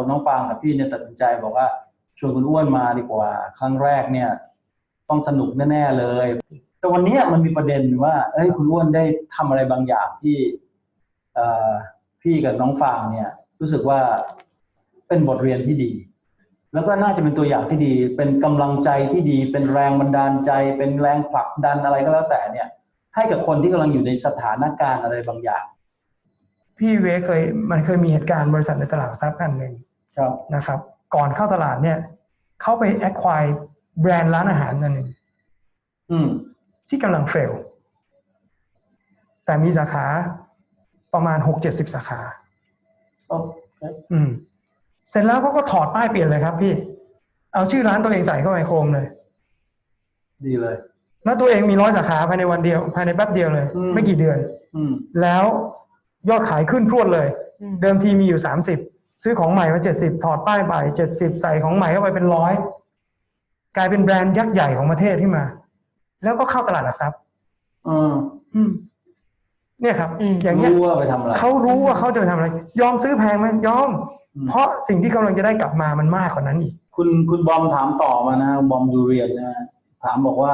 วันนี้เราน้องฟางกับพี่เนี่ยตัดสินใจบอกว่าชวนคุณอ้วนมาดีกว่า ครั้งแรกเนี่ย ต้องสนุกแน่ๆเลย แต่วันนี้มันมีประเด็นว่า เอ้ยคุณอ้วนได้ทำอะไรบางอย่างที่พี่กับน้องฟางเนี่ย รู้สึกว่าเป็นบทเรียนที่ดี แล้วก็น่าจะเป็นตัวอย่างที่ดี เป็นกำลังใจที่ดี เป็นแรงบันดาลใจ เป็นแรงผลักดันอะไรก็แล้วแต่เนี่ย ให้กับคนที่กำลังอยู่ในสถานการณ์อะไรบางอย่าง พี่เวเคยมันเคยมีเหตุการณ์บริษัทในตลาดทรัพย์อันหนึ่ง นะครับ ก่อนเข้าตลาดเนี่ย เข้าไปแอคควายแบรนด์ร้านอาหารอันหนึ่งอืมที่กำลังเฟล แต่มีสาขาประมาณหกเจ็ดสิบสาขาโอเคอืม เสร็จแล้วเขาก็ถอดป้ายเปลี่ยนเลยครับพี่ เอาชื่อร้านตัวเองใส่เข้าไปโครงเลย ดีเลย แล้วตัวเองมีร้อยสาขาภายในวันเดียว ภายในแป๊บเดียวเลยอืมไม่กี่เดือนอืมแล้วยอดขายขึ้นพรวดเลยอืมเดิมทีมีอยู่สามสิบ ซื้อของใหม่มาเจ็ดสิบถอดป้ายไปเจ็ดสิบใส่ของใหม่เข้าไปเป็นร้อยกลายเป็นแบรนด์ยักษ์ใหญ่ของประเทศขึ้นมา แล้วก็เข้าตลาดหลักทรัพย์อืมอืมเนี่ยครับอืมอย่างเงี้ยรู้ว่าไปทำอะไรเขารู้ว่าเขาจะไปทำอะไร ยอมซื้อแพงไหมยอมอืมเพราะสิ่งที่กำลังจะได้กลับมามันมากกว่านั้นอีก คุณคุณบอมถามต่อมานะบอมดูเรียนนะถามบอกว่า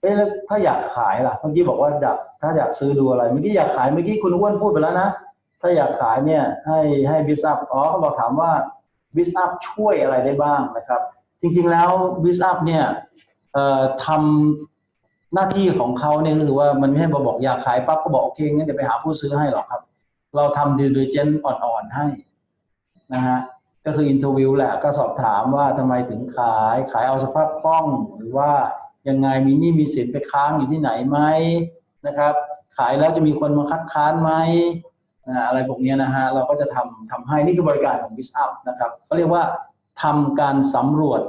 เอ๊ะแล้วถ้าอยากขายล่ะเมื่อกี้บอกว่าอยากถ้าอยากซื้อดูอะไรเมื่อกี้อยากขายเมื่อกี้คุณอ้วนพูดไปแล้วนะ ถ้าอยากขายเนี่ยให้ให้บิสอัพอ๋อเขาบอกถามว่าบิสอัพช่วยอะไรได้บ้างนะครับ จริง ๆ แล้วบิสอัพเนี่ยทำหน้าที่ของเขาเนี่ยก็คือว่ามันไม่ให้มาบอกอยากขายปั๊บก็บอกโอเคงั้นเดี๋ยวไปหาผู้ซื้อให้หรอกครับ เราทำดิลิเจนอ่อนๆให้นะฮะก็คืออินเทอร์วิวแหละก็สอบถามว่าทำไมถึงขายขายเอาสภาพคล่อง หรือว่ายังไงมีหนี้มีสินไปค้างอยู่ที่ไหนไหมนะครับ ขายแล้วจะมีคนมาคัดค้านไหม อ่าอะไรพวกเนี้ยนะฮะเราก็จะทำทำให้นี่คือบริการของบิสอัพนะครับเขาเรียกว่าทำการสำรวจ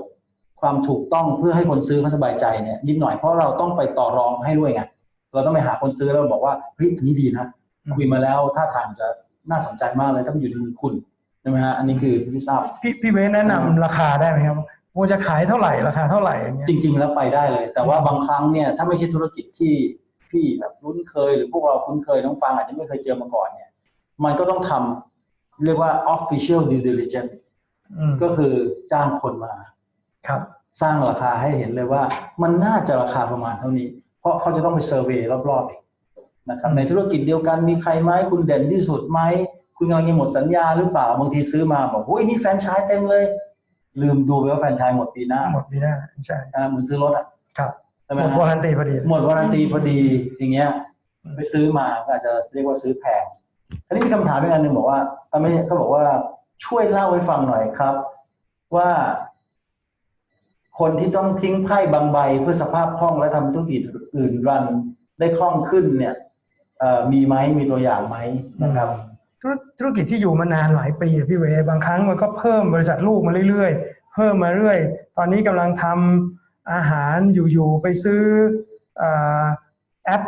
ความถูกต้องเพื่อให้คนซื้อเขาสบายใจเนี่ยนิดหน่อยเพราะเราต้องไปต่อรองให้ด้วยไงเราต้องไปหาคนซื้อแล้วบอกว่าเฮ้ยอันนี้ดีนะอืมคุยมาแล้วท่าทางจะน่าสนใจมากเลยถ้ามันอยู่ในมือคุณใช่ไหมฮะอันนี้คือบิสอัพพี่พี่เวสแนะนำราคาได้ไหมครับว่าจะขายเท่าไหร่ราคาเท่าไหร่อย่างเงี้ยจริง ๆ แล้วไปได้เลย แต่ว่าบางครั้งเนี่ยถ้าไม่ใช่ธุรกิจที่พี่แบบคุ้นเคยหรือพวกเราคุ้นเคยน้องฟังอาจจะไม่เคยเจอมาก่อนเนี่ย มันก็ต้องทำเรียกว่า official due diligence อืมก็คือจ้างคนมา ครับ สร้างราคาให้เห็นเลยว่า มันน่าจะราคาประมาณเท่านี้ เพราะเขาจะต้องไปเซอร์เวยรอบๆอีกนะครับอืมในธุรกิจเดียวกันมีใครไหมคุณเด่นที่สุดไหมคุณกำลังจะหมดสัญญาหรือเปล่าบางทีซื้อมาบอกโอ้ยนี่แฟรนไชส์เต็มเลย ลืมดูไปว่าแฟรนไชส์หมดปีหน้าหมดปีหน้าใช่อ่าเหมือนซื้อรถอะครับใช่ไหหมมดฮะวารันตีพอดี หมดวารันตีพอดีอย่างเงี้ยอืมไปซื้อมาก็อาจจะเรียกว่าซื้อแพง ทีนี้มีคำถามอีกอันหนึ่งบอกว่าเอ่อไม่เขาบอกว่าช่วยเล่าให้ฟังหน่อยครับ ว่า คนที่ต้องทิ้งไพ่บางใบเพื่อสภาพคล่องและทำธุรกิจอื่นรันได้คล่องขึ้นเนี่ยเอ่อมีไหมมีตัวอย่างไหมนะครับ ธุรธุรกิจที่อยู่มานานหลายปีอะพี่เวบางครั้งมันก็เพิ่มบริษัทลูกมาเรื่อยๆ เพิ่มมาเรื่อย ตอนนี้กำลังทำอาหารอยู่ๆไปซื้อเอ่อแอป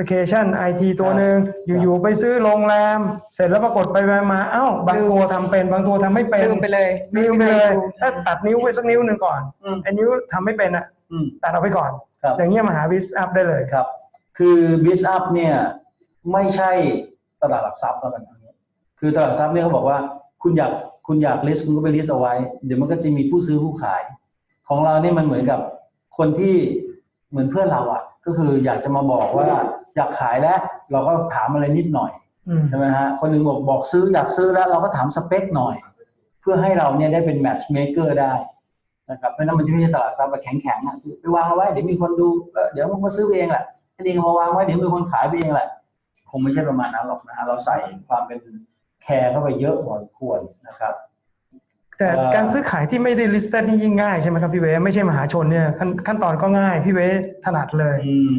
พลิเคชันไอทีตัวหนึ่งอยู่ๆไปซื้อโรงแรม เสร็จแล้วปรากฏไปมาๆเอ้า บางลืมตัวทำเป็น บางตัวทำไม่เป็นลืมไปเลยลืมไปเลยดูถ้าตัดนิ้วไปสักนิ้วหนึ่งก่อนอืมไอ้นิ้วทำไม่เป็นอะอืมตัดเอาไปก่อนครับอย่างเงี้ยมาหาวิสอัพได้เลยครับ คือบิสอัพเนี่ยไม่ใช่ตลาดหลักทรัพย์แล้วกันอันนี้คือตลาดหลักทรัพย์เนี่ยเขาบอกว่าคุณอยากคุณอยากลิสต์คุณก็ไปลิสต์เอาไว้ เดี๋ยวมันก็จะมีผู้ซื้อผู้ขาย ของเราเนี่ยมันเหมือนกับคนที่เหมือนเพื่อนเราอะ ก็คืออยากจะมาบอกว่าอยากขายแล้วเราก็ถามอะไรนิดหน่อยอืมใช่ไหมฮะคนหนึ่งบอกบอกซื้ออยากซื้อแล้วเราก็ถามสเปคหน่อย เพื่อให้เราเนี่ยได้เป็นแมทช์เมเกอร์ได้นะครับเพราะฉะนั้นมันจะไม่ใช่ตลาดทรัพย์แบบแข็งๆอะคือไปวางเอาไว้เดี๋ยวมีคนดูแล้วเดี๋ยวมันมาซื้อเองแหละอันนี้ก็มาวางไว้เดี๋ยวมีคนขายไปเองแหละคงไม่ใช่ประมาณนั้นหรอกนะฮะเราใส่ความเป็นแคร์เข้าไปเยอะพอสมควรนะครับ แต่เอ่อการซื้อขายที่ไม่ได้ listed นี่ยิ่งง่ายใช่ไหมครับพี่เวไม่ใช่มหาชนเนี่ยขั้นขั้นตอนก็ง่าย พี่เวถนัดเลยอืม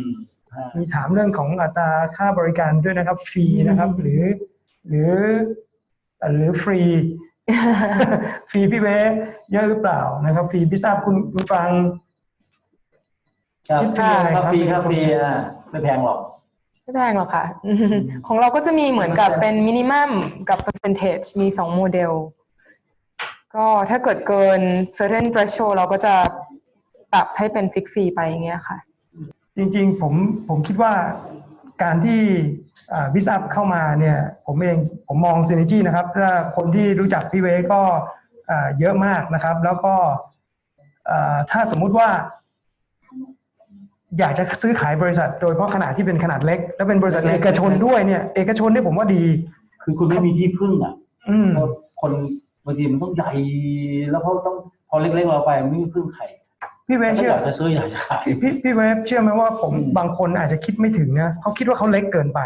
ฮะมีถามเรื่องของอัตราค่าบริการด้วยนะครับ ฟรีนะครับ หรือ หรือเอ่อหรือฟรี ฟรีพี่เวเยอะหรือเปล่านะครับ ฟรีพี่ทราบคุณคุณฟังครับคิดเป็นยังไงครับค่าฟรีค่าฟรีอะไม่แพงหรอกไม่แพงหรอกค่ะ ของเราก็จะมีเหมือนกับเป็นมินิมัมกับ percentage มีสองโมเดล ก็ถ้าเกิดเกิน certain threshold เราก็จะปรับให้เป็น fix fee ไปอย่างเงี้ยค่ะ จริงๆผมผมคิดว่าการที่วิสอัพเข้ามาเนี่ยผมเองผมมองซีน e จีนะครับ ถ้าคนที่รู้จักพี่เวก็อ่าเยอะมากนะครับ แล้วก็อ่าถ้าสมมุติว่า อยากจะซื้อขายบริษัท โดยเฉพาะขนาดที่เป็นขนาดเล็ก และเป็นบริษัทเอกชนด้วยเนี่ย เอกชนเนี่ยผมว่าดี คือคุณไม่มีที่พึ่งอะอืมเพราะคน บางทีมันต้องใหญ่แล้วเขาต้องพอเล็กๆเราไปไม่มีพึ่งใครพี่เวถ้าเชื่ออยากจะซื้ออยากจะขายพี่พี่เวฟเชื่อไหมว่าผมอืมบางคนอาจจะคิดไม่ถึงนะเขาคิดว่าเขาเล็กเกินไป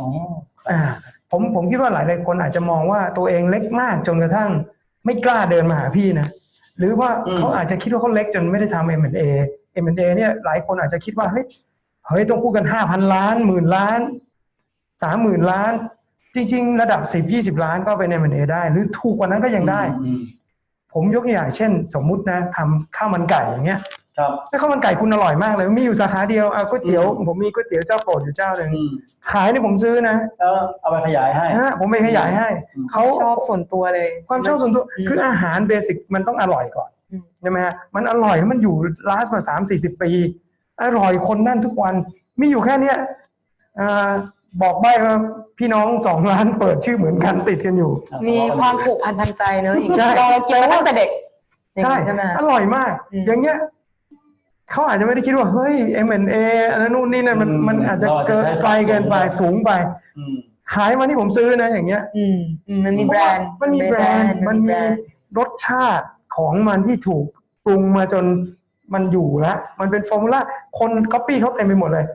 อ๋ออ่าผมผมคิดว่าหลายหลายคนอาจจะมองว่าตัวเองเล็กมากจนกระทั่ง ไม่กล้าเดินมาหาพี่นะหรือว่าเขาอาจจะคิดว่าเขาเล็กจนไม่ได้ทำ M&A M&A เนี่ยหลายคนอาจจะคิดว่าเฮ้ยเฮ้ยต้องพูดกันห้าพันล้านหมื่นล้านสามหมื่นล้าน จริง ๆ ระดับสิบยี่สิบล้านก็เป็น M&A ได้ หรือถูกกว่านั้นก็ยังได้อืมผมยกตัวอย่างเช่น สมมุตินะทำข้าวมันไก่อย่างเงี้ยครับแล้วข้าวมันไก่คุณอร่อยมากเลยมีอยู่สาขาเดียวเอาก๋วยเตี๋ยวอืมผมมีก๋วยเตี๋ยวเจ้าโปรดอยู่เจ้าหนึ่งอืมขายนี่ผมซื้อนะแล้วเอาไปขยายให้ฮะผมไปขยายให้อืมเขาชอบส่วนตัวเลย ความชอบส่วนตัวอืมคืออาหารเบสิกมันต้องอร่อยก่อนอืมใช่ไหมฮะมันอร่อยแล้วมันอยู่ลาสมาสามสี่สิบปี อร่อยคนนั่นทุกวันมีอยู่แค่เนี้ยอ่า บอกใบ้ว่าพี่น้องสองร้านเปิดชื่อเหมือนกันติดกันอยู่ มีความผูกพันทางใจเนอะอย่างใช่เรากินมาตั้งแต่เด็กอย่างใช่นี้ใช่ไหมอร่อยมากอืมอย่างเงี้ยเขาอาจจะไม่ได้คิดว่าเฮ้ย M&A อันนั้นนู่นนี่นั่นมันอืมมันอาจจะเราอาจจะเกินใช้ไกลเกินไปสะสมสูงไปอืมขายมาที่ผมซื้อนะอย่างเงี้ยอืมอืมมันมีแบรนด์มันมีแบรนด์มันมีแบรนด์รสชาติของมันที่ถูกปรุงมาจนมันอยู่แล้วมันเป็นฟอร์มูล่าคนก๊อปปี้เขาเต็มไปหมดเลย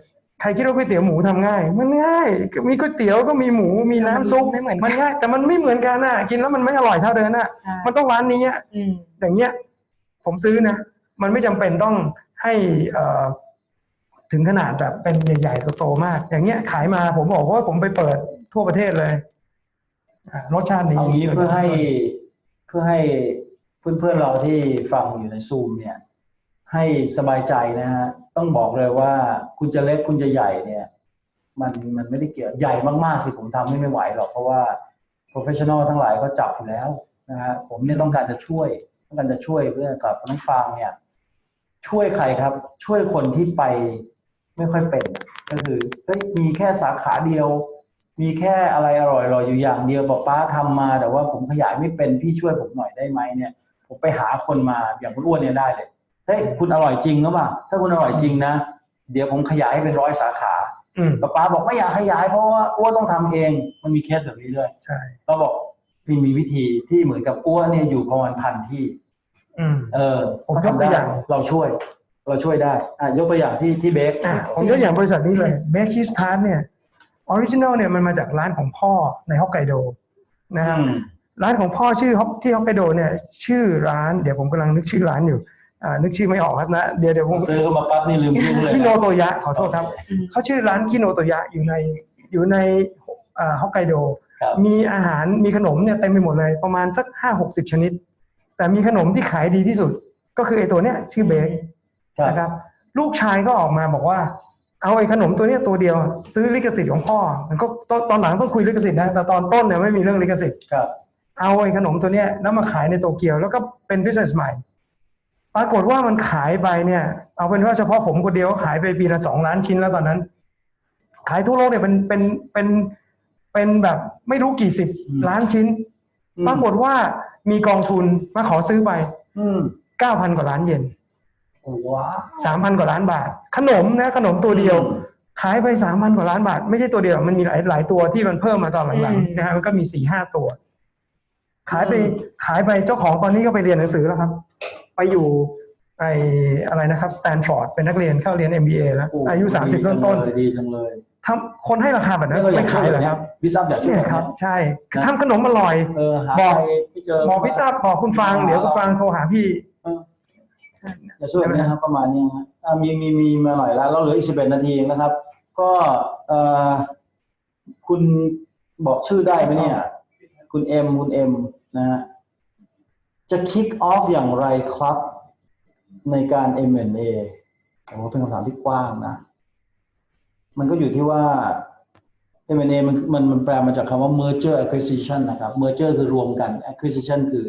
ใครคิดว่าก๋วยเตี๋ยวหมูทำง่าย มันง่าย มีก๋วยเตี๋ยวก็มีหมูมีน้ำซุปไม่เหมือนมันง่าย แต่มันไม่เหมือนกันอะกินแล้วมันไม่อร่อยเท่าเดิมอะใช่มันต้องร้านนี้อะอืมอย่างเงี้ย ผมซื้อนะมันไม่จำเป็นต้องให้เอ่อถึงขนาดแบบเป็นใหญ่ๆโตๆมาก อย่างเงี้ยขายมาผมบอกว่าผมไปเปิดทั่วประเทศเลยอ่ารสชาตินี้เอางี้เพื่อให้ เพื่อให้เพื่อนๆเราที่ฟังอยู่ในซูมเนี่ย ให้สบายใจนะฮะต้องบอกเลยว่าคุณจะเล็กคุณจะใหญ่เนี่ยมันมันไม่ได้เกี่ยวใหญ่มากๆสิผมทำไม่ไม่ไหวหรอกเพราะว่า professional ทั้งหลายก็จับอยู่แล้วนะฮะผมเนี่ยต้องการจะช่วยต้องการจะช่วยเพื่อกับน้องฟางเนี่ย ช่วยใครครับ ช่วยคนที่ไปไม่ค่อยเป็น ก็คือเฮ้ยมีแค่สาขาเดียว มีแค่อะไรอร่อยๆอยู่อย่างเดียวบอกป้าทำมา แต่ว่าผมขยายไม่เป็นพี่ช่วยผมหน่อยได้ไหมเนี่ย ผมไปหาคนมาอย่างคุณอ้วนเนี่ยได้เลย ฮ้ยคุณอร่อยจริงหรือเปล่าถ้าคุณอร่อยจริงนะ เดี๋ยวผมขยายให้เป็นร้อยสาขาอืมป้าป้าบอกไม่อยากขยายเพราะว่าอ้วนต้องทำเอง มันมีเคสแบบนี้ด้วยใช่เราบอกพี่มีวิธีที่เหมือนกับอ้วนเนี่ยอยู่ประมาณพันที่อืมเออผมยกทำตัวได้อย่างเราช่วย เราช่วยได้อะยกตัวอย่างที่ที่เบคอะผมยกอย่างบริษัทนี้เลยเบคชีสทาร์เนี่ยออริจินัลเนี่ยมันมาจากร้านของพ่อในฮอกไกโดนะครับอืมร้านของพ่อชื่อฮอกที่ฮอกไกโดเนี่ย ชื่อร้านเดี๋ยวผมกำลังนึกชื่อร้านอยู่ อ่านึกชื่อไม่ออกครับนะ เดี๋ยวเดี๋ยวผมซื้อเข้ามาปั๊บนี่ลืมชื่อเลยคิโนนะโตยะขอโทษครับอืมเขาชื่อร้านคิโนโตยะอยู่ในอยู่ในอ่าฮอกไกโดครับมีอาหารมีขนมเนี่ยเต็มไปหมดเลยประมาณสักห้าหกสิบชนิด แต่มีขนมที่ขายดีที่สุด ก็คือไอ้ตัวเนี้ยชื่อเบคครับนะครับ ลูกชายก็ออกมาบอกว่า เอาไอ้ขนมตัวเนี้ยตัวเดียว ซื้อลิขสิทธิ์ของพ่อ มันก็ตอนตอนหลังต้องคุยลิขสิทธิ์นะแต่ตอนต้นเนี่ยไม่มีเรื่องลิขสิทธิ์ครับเอาไอ้ขนมตัวเนี้ยแล้วมาขายในโตเกียวแล้วก็เป็น business ใหม่ ปรากฏว่ามันขายไปเนี่ย เอาเป็นว่าเฉพาะผมคนเดียวก็ขายไปปีละสองล้านชิ้นแล้วตอนนั้น ขายทั่วโลกเนี่ยเป็นเป็นเป็นเป็นแบบไม่รู้กี่สิบอืมล้านชิ้นอืมปรากฏว่ามีกองทุนมาขอซื้อไปอืมเก้าพันกว่าล้านเยนโอ้ว้าวสามพันกว่าล้านบาท ขนมนะขนมตัวเดียวอืมขายไปสามพันกว่าล้านบาท ไม่ใช่ตัวเดียวมันมีหลายหลายตัวที่มันเพิ่มมาตอนหลังอืมๆนะฮะมันก็มีสี่ห้าตัว ขายไปขายไปเจ้าของตอนนี้ก็ไปเรียนหนังสือแล้วครับ ไปอยู่ไออะไรนะครับสแตนฟอร์ดเป็นนักเรียนเข้าเรียน MBA แล้วโอ้อายุสามสิบดีจัต้งนต้นเลยดีจังเลยๆทำคนให้ราคาแบบนั้นเราอยาไม่กช่วขายยแบเหรบอเนี้คยรับวิซับอยากช่วยเนี่ยแบบครับเนี้ยใช่นะทำขนมอร่อยเออหาบอกใครไม่เจอบอกพิซซ่าบอกคุณฟังเดี๋ยวคุณฟังโทรหาพี่จะช่วยแบบนี้ครับประมาณนี้ฮะอะมีมีมีมาหน่อยแล้วเราเหลืออีกสิบเอ็ดนาทีเองนะครับ ก็เอ่อคุณบอกชื่อได้ไหมเนี่ย คุณเอ็มคุณเอ็มนะฮะ จะคิกออฟอย่างไรครับ ในการ M&A โอ้เป็นคำถามที่กว้างนะ มันก็อยู่ที่ว่า M&A มันมันมันแปลมาจากคำว่า merger acquisition นะครับ merger คือรวมกัน acquisition คือ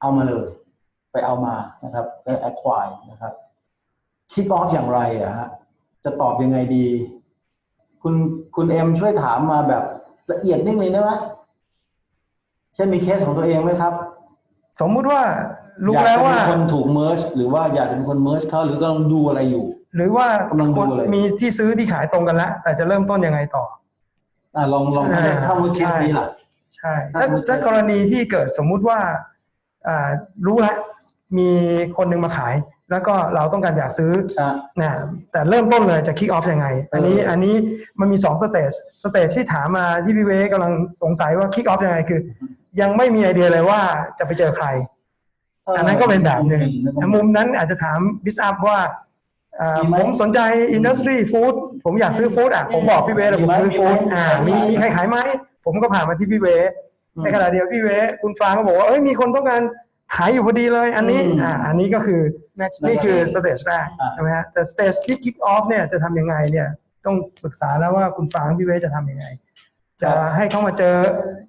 เอามาเลย ไปเอามานะครับ acquire นะครับ kick off อย่างไรอะฮะ จะตอบยังไงดี คุณคุณเอ็มช่วยถามมาแบบละเอียดนิดนึงได้ไหมเช่นมีเคสของตัวเองไหมครับ สมมุติว่ารู้อยากแล้วจะว่าเป็นคนถูกเมิร์ชหรือว่าอยากจะเป็นคนเมิร์ชเขาหรือกำลังดูอะไรอยู่ หรือว่ากำลังดูคนอะไรมีที่ซื้อที่ขายตรงกันแล้วแต่จะเริ่มต้นยังไงต่ออะลองลองอ่าถ้ามือเคสนี้ล่ะใช่ถ้าถ้าสมมุติถ้ากรณีที่เกิดสมมุติว่าอ่ารู้แล้วมีคนหนึ่งมาขาย แล้วก็เราต้องการอยากซื้ออะนะแต่เริ่มต้นเลยจะคิกออฟยังไง อันนี้เอออัอันนี้มันมีสองสเตจสเตจที่ถามมาที่พี่เวกำลังสงสัยว่าคิกออฟยังไงคือ ยังไม่มีไอเดียเลยว่าจะไปเจอใคร อันนั้นก็เป็นแบบหนึ่งแต่มุมนั้นอาจจะถามบิสอัพว่าเอ่อมีไหมผมสนใจอินดัสทรีฟู้ดผมอยากซื้อฟู้ดอะผมบอกพี่เวเลยผมซื้อฟู้ดมีไหมอ่ามีมีไหมมีใครขายไหม ผมก็ผ่านมาที่พี่เวอืมในขณะเดียวพี่เว คุณฟางก็บอกว่าเอ้ยมีคนต้องการขายอยู่พอดีเลยอันนี้อืมอ่าอันนี้ก็คือ match นี่คือสเตจแรกอ่าใช่ไหมฮะแต่สเตจที่คิกออฟเนี่ยจะทำยังไงเนี่ยต้องปรึกษาแล้วว่าคุณฟางพี่เวจะทำยังไง จะให้เขามาเจอ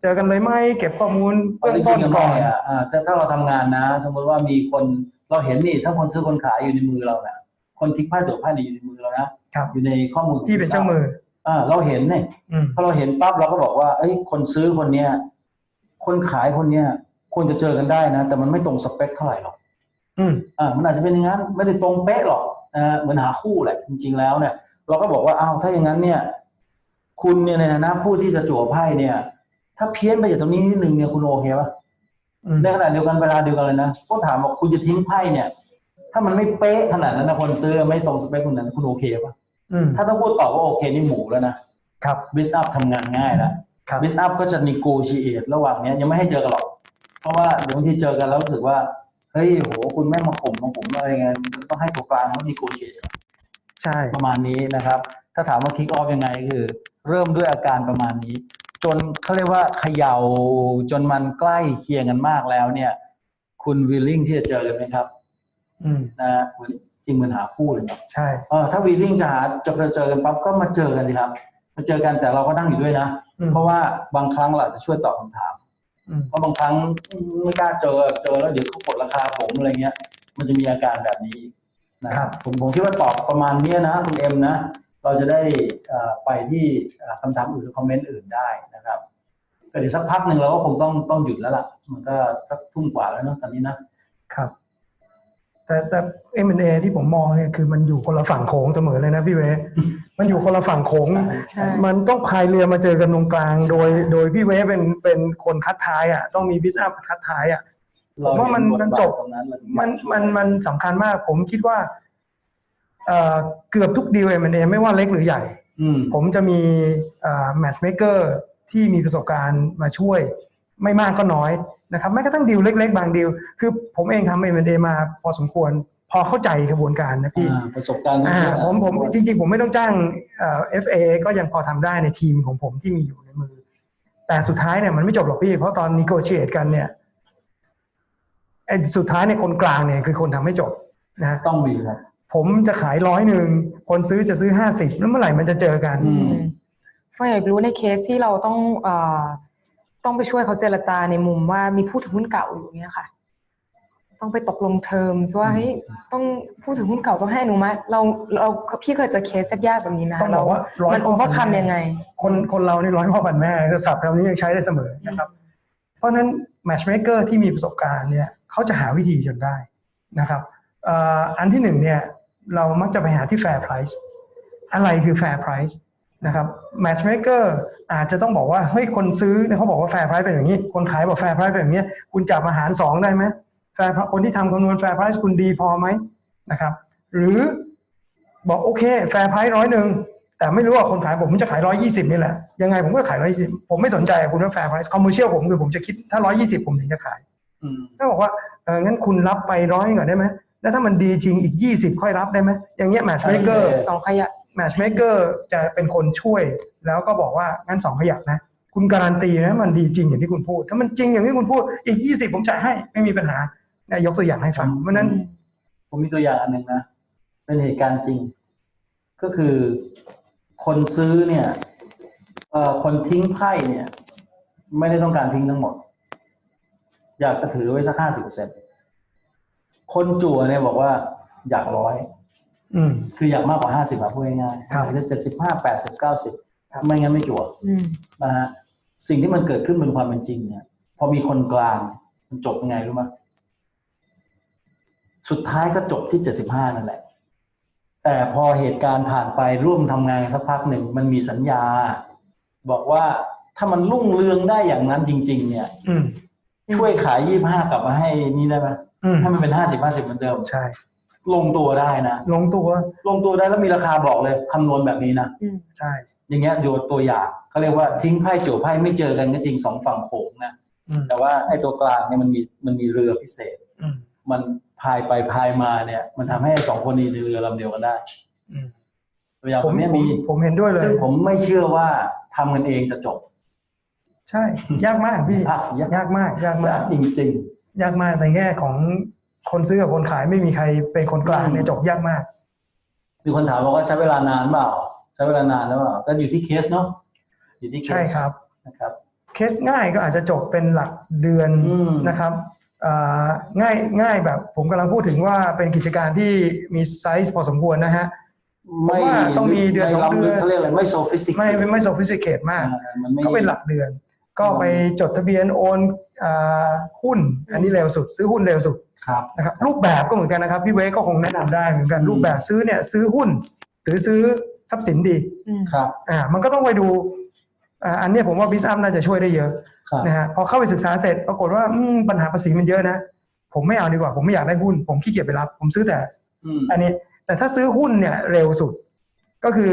เจอกันเลยไหมเก็บข้อมูลเอาเบื้องจริต้งนๆกันหก่น่ออยนอะอ่าถ้าถ้าเราทำงานนะ สมมติว่ามีคนเราเห็นนี่ถ้าคนซื้อคนขายอยู่ในมือเราเนี่ยคนทิ้งไพ่ตัวไพ่เนี่ยอยู่ในมือเรานะครับอยู่ในข้อมูลของพี่เป็นเจ้ามืออ่าเราเห็นเนี่ยอืมพอเราเห็นปั๊บเราก็บอกว่า เอ้ยคนซื้อคนเนี้ยคนขายคนเนี้ยควรจะเจอกันได้นะ แต่มันไม่ตรงสเปคเท่าไหร่หรอกอืมอ่ามันอาจจะเป็นอย่างนั้น ไม่ได้ตรงเป๊ะหรอกนะฮะเหมือนหาคู่แหละจริง ๆ แล้วเนี่ย เราก็บอกว่าอ้าวถ้าอย่างนั้นเนี่ย คุณเนี่ยในฐานะผู้ที่จะจั่วไพ่เนี่ย ถ้าเพี้ยนไปจากตรงนี้นิดนึงเนี่ยคุณโอเคปะอืมในขณะเดียวกันเวลาเดียวกันเลยนะพวกถามบอกคุณจะทิ้งไพ่เนี่ย ถ้ามันไม่เป๊ะขนาดนั้นนะคนซื้อไม่ตรงสเปคคนนั้นคุณโอเคปะอืมถ้าต้องพูดตอบว่าโอเคนี่หมูแล้วนะครับบิสอัพทำงานง่ายแล้วครับบิสอัพก็จะนิโกชิเอตระหว่างเนี้ยยังไม่ให้เจอกันหรอก เพราะว่าเดี๋ยวบางทีเจอกันแล้วรู้สึกว่าเฮ้ยโหคุณแม่งมาข่มมาผมอะไรเงี้ยมันต้องให้ตัวกลางแล้วนิโกชิเอตใช่ประมาณนี้นะครับ ถ้าถามว่าคิกออฟยังไงคือ เริ่มด้วยอาการประมาณนี้ จนเขาเรียกว่าเขย่าจนมันใกล้เคียงกันมากแล้วเนี่ย คุณวิลลิ่งที่จะเจอกันไหมครับ อืมนะฮะเหมือนจริงเหมือนหาคู่เลยเนาะใช่ เออถ้าวิลลิ่งจะหาจะเจอกันปั๊บก็มาเจอกันดีครับ มาเจอกันแต่เราก็นั่งอยู่ด้วยนะ อืม เพราะว่าบางครั้งเราอาจจะช่วยตอบคำถาม อืม เพราะบางครั้งไม่กล้าเจอเจอแล้วเดี๋ยวเขากดราคาผมอะไรเงี้ย มันจะมีอาการแบบนี้นะครับ ผมผมคิดว่าตอบประมาณเนี้ยนะคุณเอ็มนะ เราจะได้เอ่อไปที่เอ่อคำถามอื่นหรือคอมเมนต์อื่นได้นะครับก็เดี๋ยวสักพักหนึ่งเราก็คงต้องต้องหยุดแล้วล่ะ มันก็สักทุ่มกว่าแล้วเนอะตอนนี้นะครับ แต่แต่ M&A ที่ผมมองเนี่ยคือมันอยู่คนละฝั่งโขงเสมอเลยนะพี่เว มันอยู่คนละฝั่งโขงใช่มันต้องพายเรือมาเจอกันตรงกลาง โดย โดยพี่เวเป็นเป็นคนคัดท้ายอะต้องมีบิสอัพคัดท้ายอะเราผมว่ามันเห็บทมันบาทจบตรงนั้นเราถึงมันอยากช่วยมันมันสำคัญมาก ผมคิดว่า เอ่อเกือบทุกดีล M&A ไม่ว่าเล็กหรือใหญ่อืมผมจะมีแมทช์เม k เกอร์ที่มีประสบการณ์มาช่วย ไม่มากก็น้อยนะครับแม้กระทั่งดีลเล็ก ๆ บางดีลคือผมเองทำ M&A มาพอสมควรพอเข้าใจกระบวนการนะพี่อ่าประสบการณ์อ่าเยอะนะผมผมจริงๆ ผมไม่ต้องจ้างเอ่อ FA ก็ยังพอทำได้ในทีมของผมที่มีอยู่ในมือ แต่สุดท้ายเนี่ยมันไม่จบหรอกพี่ เพราะตอนนิโกเชตกันเนี่ยไอ้สุดท้ายเนี่ยคนกลางเนี่ยคือคนทำให้จบนะต้องมีครับ ผมจะขายร้อยหนึ่งคนซื้อจะซื้อห้าสิบแล้วเมื่อไหร่มันจะเจอกันอืมฟางอยากรู้ในเคสที่เราต้องเอ่อต้องไปช่วยเขาเจรจาในมุมว่ามีผู้ถือหุ้นเก่าอยู่เนี่ยค่ะ ต้องไปตกลงเทอมว่าเฮ้ยต้องผู้ถือหุ้นเก่าต้องให้อนุมัติเราเราพี่เคยเจอเคสยากๆแบบนี้ไหมต้องบอกว่าร้อยมันโอเวอร์คัมยังไง คนคนเรานี่ร้อยพ่อพันแม่ศัพท์คำนี้ยังใช้ได้เสมอนะครับ เพราะฉะนั้นแมทช์เม k เกอร์ที่มีประสบการณ์เนี่ยเขาจะหาวิธีจนได้นะครับเอ่ออันที่หนึ่งเนี่ย เรามักจะไปหาที่ fair price อะไรคือ fair price นะครับแมทช์เม k เกอร์อาจจะต้องบอกว่าเฮ้ยคนซื้อเนี่ยเขาบอกว่า fair price เป็นอย่างนี้ คนขายบอก fair price เป็นอย่างนี้ คุณจับอาหารสองได้ไหม fair Pri- คนที่ทำคำนวณ fair price คุณดีพอไหมนะครับหรือบอกโอเค fair price ร้อยหนึ่งแต่ไม่รู้ว่าคนขายผมผมจะขายร้อยี่สิบนี่แหละยังไงผมก็ขายร้อยี่สิบผมไม่สนใจคุณว่า fair price commercial ผมคือผมจะคิดถ้าร้อยี่สิบผมถึงจะขายอืมถ้าบอกว่าเอองั้นคุณรับไปร้อยก่อนได้ไหม แล้วถ้ามันดีจริงอีกยี่สิบค่อยรับได้ไหมอย่างเงี้ย matchmaker โอเคสองขยะ matchmaker จะเป็นคนช่วย แล้วก็บอกว่างั้นสองขยักนะ คุณการันตีนะมันดีจริงอย่างที่คุณพูด ถ้ามันจริงอย่างที่คุณพูดอีกยี่สิบผมจ่ายให้ไม่มีปัญหาเนี่ยยกตัวอย่างให้ฟังเพราะฉะนั้น ผมมีตัวอย่างอันหนึ่งนะ เป็นเหตุการณ์จริง ก็คือคนซื้อเนี่ยเอ่อคนทิ้งไพ่เนี่ย ไม่ได้ต้องการทิ้งทั้งหมด อยากจะถือไว้สักห้าสิบเปอร์เซ็น คนจั่วเนี่ยบอกว่าอยากร้อยอืมคืออยากมากกว่าห้าสิบอะพูดง่ายๆครับอยากจะเจ็ดสิบห้าแปดสิบเก้าสิบครับไม่งั้นไม่จั่วอืมนะฮะสิ่งที่มันเกิดขึ้นบนความเป็นจริงเนี่ยพอมีคนกลางมันจบยังไงรู้ไหมสุดท้ายก็จบที่เจ็ดสิบห้านั่นแหละ แต่พอเหตุการณ์ผ่านไปร่วมทำงานสักพักหนึ่งมันมีสัญญา บอกว่าถ้ามันรุ่งเรืองได้อย่างนั้นจริง ๆ เนี่ยอืมช่วยขายยี่ห้ากลับมาให้นี่ได้ไหม อืมให้มันเป็นห้าสิบห้าสิบเหมือนเดิม ใช่ ลงตัวได้นะ ลงตัวลงตัวได้แล้วมีราคาบอกเลยคำนวณแบบนี้นะอืมใช่ อย่างเงี้ยโยนตัวอย่างเขาเรียกว่าทิ้งไพ่โจไพ่ไม่เจอกันก็จริงสองฝั่งโขงนะ อืมแต่ว่าไอ้ตัวกลางเนี่ยมันมีมันมีเรือพิเศษ อืมมันพายไปพายมาเนี่ย มันทำให้สองคนนี้ในเรือลำเดียวกันได้อืมตัวอย่างผแบมบเนี้ยผมมี ผมเห็นด้วยเลยซึ่งผมไม่เชื่อว่าทำกันเองจะจบใช่ ยากมากพี่ ยากยากยากมากยากมายากกจริง ยากมากในแง่ของคนซื้อกับคนขายไม่มีใครเป็นคนกลางเนี่ยจบยากมากๆมีคนถามบอกว่าใช้เวลานานเปล่า ใช้เวลานานหรือเปล่าก็อยู่ที่เคสเนาะอยู่ที่เคสใช่ครับนะครับ เคสง่ายก็อาจจะจบเป็นหลักเดือนอืมนะครับอ่าง่ายง่ายแบบผมกำลังพูดถึงว่าเป็นกิจการที่มีไซส์พอสมควรนะฮะไม่ผมว่าต้องมีเดือนสองไม่ล้ำลึกเดือนเขาเรียกอะไรไม่โซฟิสิกไม่ไม่ไม่ sophisticated มากมันไม่ก็เป็นหลักเดือน ก็ไปจดทะเบียนโอนอ่าหุ้น อันนี้เร็วสุด ซื้อหุ้นเร็วสุดครับนะครับรูปแบบก็เหมือนกันนะครับพี่เวก็คงแนะนำได้เหมือนกันอืมรูปแบบซื้อเนี่ยซื้อหุ้น หรือซื้อทรัพย์สินดีอืมครับอ่ามันก็ต้องไปดูอ่าอันเนี้ยผมว่าบิสอัพน่าจะช่วยได้เยอะครับนะฮะพอเข้าไปศึกษาเสร็จปรากฏว่าอืมปัญหาภาษีมันเยอะนะ ผมไม่เอาดีกว่า ผมไม่อยากได้หุ้น ผมขี้เกียจไปรับ ผมซื้อแต่อืมอันนี้แต่ถ้าซื้อหุ้นเนี่ยเร็วสุด ก็คือ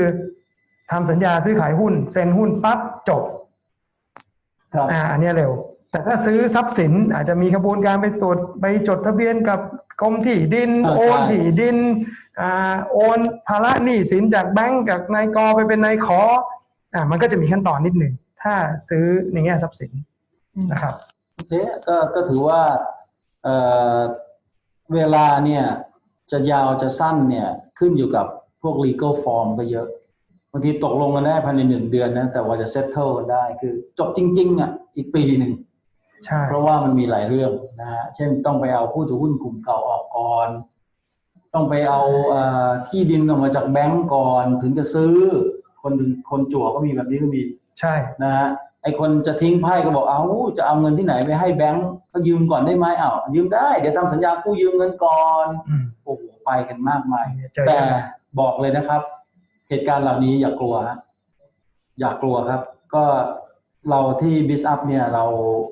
ทำสัญญาซื้อขายหุ้นเซ็นหุ้นปั๊บจบครับ อ่าอันเนี้ยเร็ว แต่ถ้าซื้อทรัพย์สินอาจจะมีกระบวนการไปตรวจไปจดทะเบียนกับกรมที่ดินอ่าโอนใช่ที่ดินอ่าโอนภาระหนี้สินจากแบงก์กับนายกไปเป็นนายขออ่ามันก็จะมีขั้นตอนนิดหนึ่งถ้าซื้อในแง่ทรัพย์สินนะครับโอเคก็ก็ถือว่าเอ่อเวลาเนี่ยจะยาวจะสั้นเนี่ยขึ้นอยู่กับพวก legal form ก็เยอะ บางทีตกลงกันได้ภายในหนึ่งเดือนนะแต่ว่าจะ settle กันได้คือจบจริงๆอะอีกปีหนึ่งใช่เพราะว่ามันมีหลายเรื่องนะฮะเช่นต้องไปเอาผู้ถือหุ้นกลุ่มเก่าออกก่อน ต้องไปเอาเอ่อที่ดินออกมาจากแบงก์ก่อน ถึงจะซื้อ คนถึงคนจั่วก็มีแบบนี้ก็มีใช่นะฮะไอคนจะทิ้งไพ่ก็บอกเอาจะเอาเงินที่ไหนไปให้แบงก์ก็ยืมก่อนได้ไหมอ้าวยืมได้ เดี๋ยวทำสัญญากู้ยืมเงินก่อนอืมโอ้โหไปกันมากมายเจอแต่เยอะบอกเลยนะครับ เหตุการณ์เหล่านี้อย่ากลัวฮะอย่ากลัวครับ ก็เราที่บิสอัพเนี่ยเรา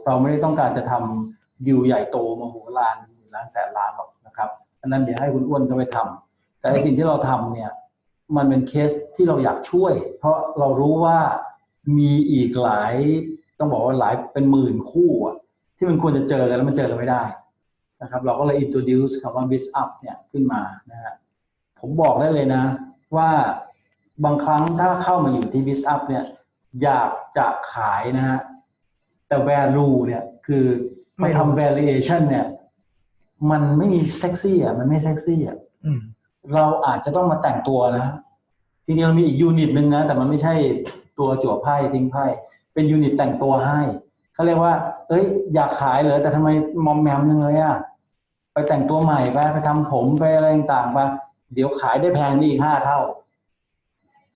เราไม่ได้ต้องการจะทำดิวใหญ่โตมโหฬารหมื่นล้านแสนล้านหรอกนะครับอันนั้นเดี๋ยวให้คุณอ้วนเขาไปทำแต่สิ่งที่เราทำเนี่ยมันเป็นเคสที่เราอยากช่วย เพราะเรารู้ว่ามีอีกหลายต้องบอกว่าหลายเป็นหมื่นคู่ที่มันควรจะเจอกันแล้วมันเจอกันไม่ได้นะครับ เราก็เลย introduce คำว่า biz up เนี่ยขึ้นมานะฮะผมบอกได้เลยนะว่า บางครั้งถ้าเข้ามาอยู่ที่ biz up เนี่ยอยากจะขายนะฮะ แต่ value เนี่ยคือมาทำ variation เนี่ย มันไม่มีเซ็กซี่อะมันไม่เซ็กซี่อะอืมเราอาจจะต้องมาแต่งตัวนะจริงๆเรามีอีกยูนิตหนึ่งนะแต่มันไม่ใช่ตัวจั่วไพ่ทิ้งไพ่เป็นยูนิตแต่งตัวให้เขาเรียกว่า เอ้ย อยากขายเลยแต่ทำไมมอมแมมนึงเลยอะไปแต่งตัวใหม่ไปไปทำผมไปอะไรต่างๆไปเดี๋ยวขายได้แพงนี่อีกห้าเท่า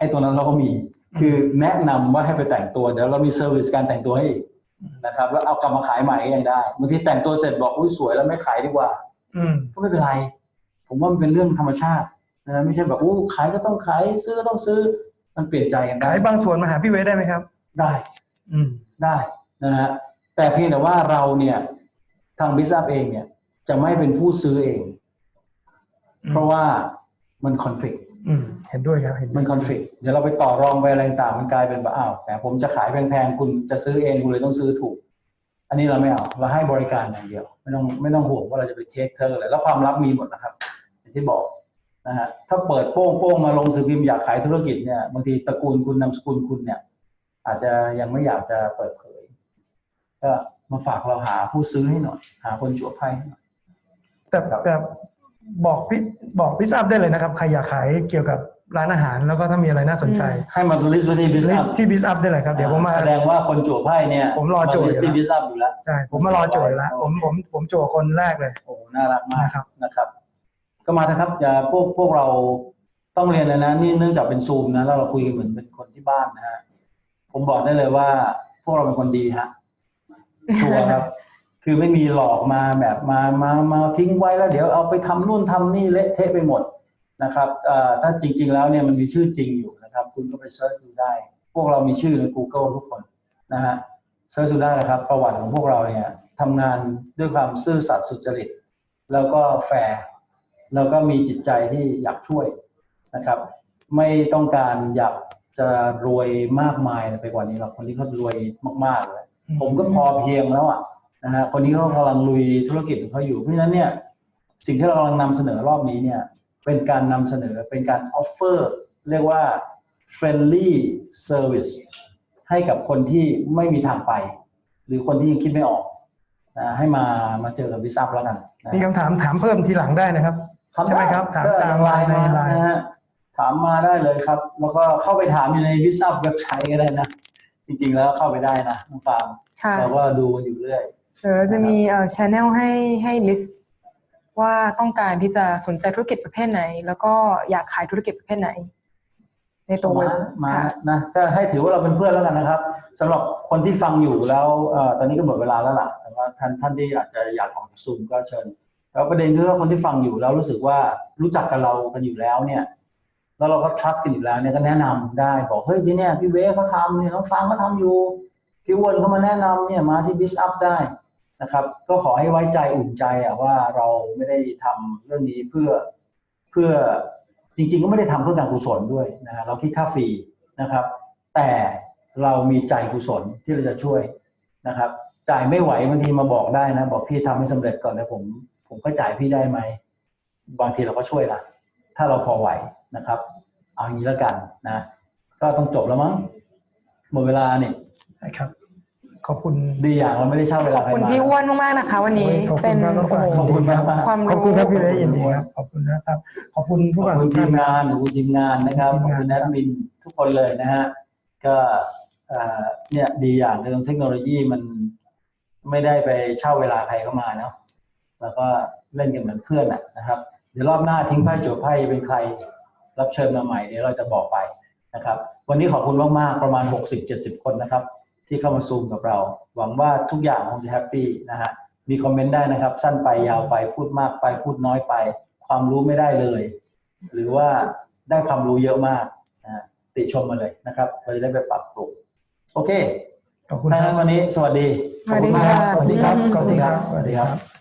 ไอ้ตัวนั้นเราก็มี คือแนะนำว่าให้ไปแต่งตัว เดี๋ยวเรามีเซอร์วิสการแต่งตัวให้อีกนะครับ แล้วเอากลับมาขายใหม่ก็ยังได้ บางทีแต่งตัวเสร็จบอกอุ้ยสวยแล้วไม่ขายดีกว่า อืมก็ไม่เป็นไร ผมว่ามันเป็นเรื่องธรรมชาตินะไม่ใช่แบบอู้ขายก็ต้องขาย ซื้อก็ต้องซื้อ มันเปลี่ยนใจกันได้ ขายบางส่วนมาหาพี่เวได้ไหมครับ ได้ อืมได้นะฮะ แต่เพียงแต่ว่าเราเนี่ย ทางบิสซับเองเนี่ย จะไม่เป็นผู้ซื้อเองอืมเพราะว่ามันคอนฟ lict อืม เห็นด้วยครับเห็นด้วยมันคอนฟ lict เดี๋ยวเราไปต่อรองไปอะไรต่างๆมันกลายเป็นแบบอ้าวแต่ผมจะขายแพงๆคุณจะซื้อเองคุณเลยต้องซื้อถูก อันนี้เราไม่เอาเราให้บริการอย่างเดียว ไม่ต้องไม่ต้องห่วงว่าเราจะไปเทคเธออะไรแล้วความลับมีหมดนะครับอย่างที่บอกนะฮะถ้าเปิดโป้งโป้งๆมาลงสื่อพิมพ์อยากขายธุรกิจเนี่ยบางทีตระกูลคุณนามสกุลคุณเนี่ย อาจจะยังไม่อยากจะเปิดเผย ก็มาฝากเราหาผู้ซื้อให้หน่อย หาคนจั่วไพ่ให้หน่อยแต่ครับแต่บอกพี่บอกพี่ทราบได้เลยนะครับใครอยากขายเกี่ยวกับ ร้านอาหารแล้วก็ถ้ามีอะไรน่าสนใจ ให้มาลิสต์ไว้ที่บิสลิซัสต์ที่บิสอัพได้เลยครับเดี๋ยวผมมาแสดงว่าคนจั่วไพ่เนี่ยผมรอจั่วลิสต์ที่อยู่แล้วบิสซับอยู่แล้วใช่ผมมารอโจทย์แล้วผมผมผมโจทย์คนแรกเลยโอ้โหน่ารักมากนะครับนะครับ ก็มาเถอะครับอย่าพวกพวกเราต้องเรียนเลยนะนี่เนื่องจากเป็นซูมนะแล้วเราคุยกันเหมือนเป็นคนที่บ้านนะฮะผมบอกได้เลยว่า พวกเราเป็นคนดีฮะชัวร์ครับ คือไม่มีหลอกมาแบบมามามาทิ้งไว้แล้ว เดี๋ยวเอาไปทำนู่นทำนี่เละเทะไปหมด นะครับเอ่อถ้าจริง ๆ แล้วเนี่ยมันมีชื่อจริงอยู่นะครับ คุณก็ไปเซิร์ชดูได้ พวกเรามีชื่อใน Google ทุกคนนะฮะเซิร์ชดูได้นะครับ ประวัติของพวกเราเนี่ยทำงานด้วยความซื่อสัตย์สุจริต แล้วก็แฟร์แล้วก็มีจิตใจที่อยากช่วยนะครับ ไม่ต้องการอยากจะรวยมากมายไปกว่านี้หรอกคนที่เขารวยมากๆเลยผมก็พอเพียงแล้วอะนะฮะคนนี้เขากำลังลุยธุรกิจของเขาอยู่เพราะฉะนั้นเนี่ยสิ่งที่เรากำลังนำเสนอรอบนี้เนี่ย เป็นการนำเสนอเป็นการออฟเฟอร์เรียกว่า friendly service ให้กับคนที่ไม่มีทางไป หรือคนที่ยังคิดไม่ออกนะให้มามาเจอกับวิซับแล้วกันนะมีคำถามถามเพิ่มทีหลังได้นะครับทำใช่ไหมได้ครับถามก็ตามไลน์มาในไลน์นะฮะถามมาได้เลยครับ แล้วก็เข้าไปถามอยู่ในวิซับเว็บไซต์ก็ได้นะ จริง ๆ แล้วเข้าไปได้นะน้องฟาร์มค่ะเราก็ดูกันอยู่เรื่อยเดี๋ยวเราจะมีเอ่อชแนลให้ให้ list ว่าต้องการที่จะสนใจธุรกิจประเภทไหน แล้วก็อยากขายธุรกิจประเภทไหน ในตัวเว็บมาค่ะนะก็ให้ถือว่าเราเป็นเพื่อนแล้วกันนะครับสำหรับคนที่ฟังอยู่แล้วเอ่อตอนนี้ก็หมดเวลาแล้วล่ะแต่ว่าท่านท่านที่อาจจะอยากออกจากซูมก็เชิญแล้วประเด็นคือว่าคนที่ฟังอยู่แล้วรู้สึกว่ารู้จักกับเรากันอยู่แล้วเนี่ยแล้วเราก็ trust กันอยู่แล้วเนี่ยก็แนะนำได้บอกเฮ้ยที่เนี่ยพี่เวเขาทำเนี่ยน้องฟังเขาทำอยู่พี่อ้วนเขามาแนะนำเนี่ยมาที่ b i z Up ได้ นะครับ ก็ขอให้ไว้ใจอุ่นใจอะว่าเราไม่ได้ทำเรื่องนี้เพื่อเพื่อจริง ๆ ก็ไม่ได้ทำเพื่อการกุศลด้วยนะฮะเราคิดค่าฟรีนะครับ แต่เรามีใจกุศลที่เราจะช่วยนะครับ จ่ายไม่ไหวบางทีมาบอกได้นะ บอกพี่ทำให้สำเร็จก่อนนะผมผมก็จ่ายพี่ได้ไหมบางทีเราก็ช่วยนะถ้าเราพอไหวนะครับ เอาอย่างนี้แล้วกันนะ ก็ต้องจบแล้วมั้งหมดเวลาเนี่ยนะครับ ขอบคุณดีอย่างเราไม่ได้เช่าเวขลาอบใครคุณมา พี่อ้วนมากๆนะคะ วันนี้ขอบคุณเป็นมากครับโอ้โหขอบคุณมากมากความขอบรู้คุณครับพี่เล็กยินดีครับขอบคุณนะครับ ขอบคุณผู้ขอบการคุณทุกทีท่านมนะงานขอบคุณทีมงานนะครับทีขมอบงานคุณแอดมินทุกคนเลยนะฮะก็เอ่อเนี่ยดีอย่างคือเทคโนโลยีมันไม่ได้ไปเช่าเวลาใครเข้ามาเนาะแล้วก็เล่นกันเหมือนเพื่อนอะนะครับ เดี๋ยวรอบหน้าทิ้งไพ่โจทย์ไพ่เป็นใคร รับเชิญมาใหม่เดี๋ยวเราจะบอกไปนะครับ วันนี้ขอบคุณมากๆประมาณ 60-70 คนนะครับ ที่เข้ามาซูมกับเรา หวังว่าทุกอย่างคงจะแฮปปี้นะฮะมีคอมเมนต์ได้นะครับ สั้นไปยาวไปพูดมากไปพูดน้อยไป ความรู้ไม่ได้เลย หรือว่าได้ความรู้เยอะมากนะฮะติชมมาเลยนะครับ เราจะได้ไปปรับปรุงโอเคขอบคุณถ้าครังั้บนวันนี้สวัสดีสวัสดีขอบณมากค่ะสวัสดีครับ สวัสดีครับสวัสดีครับ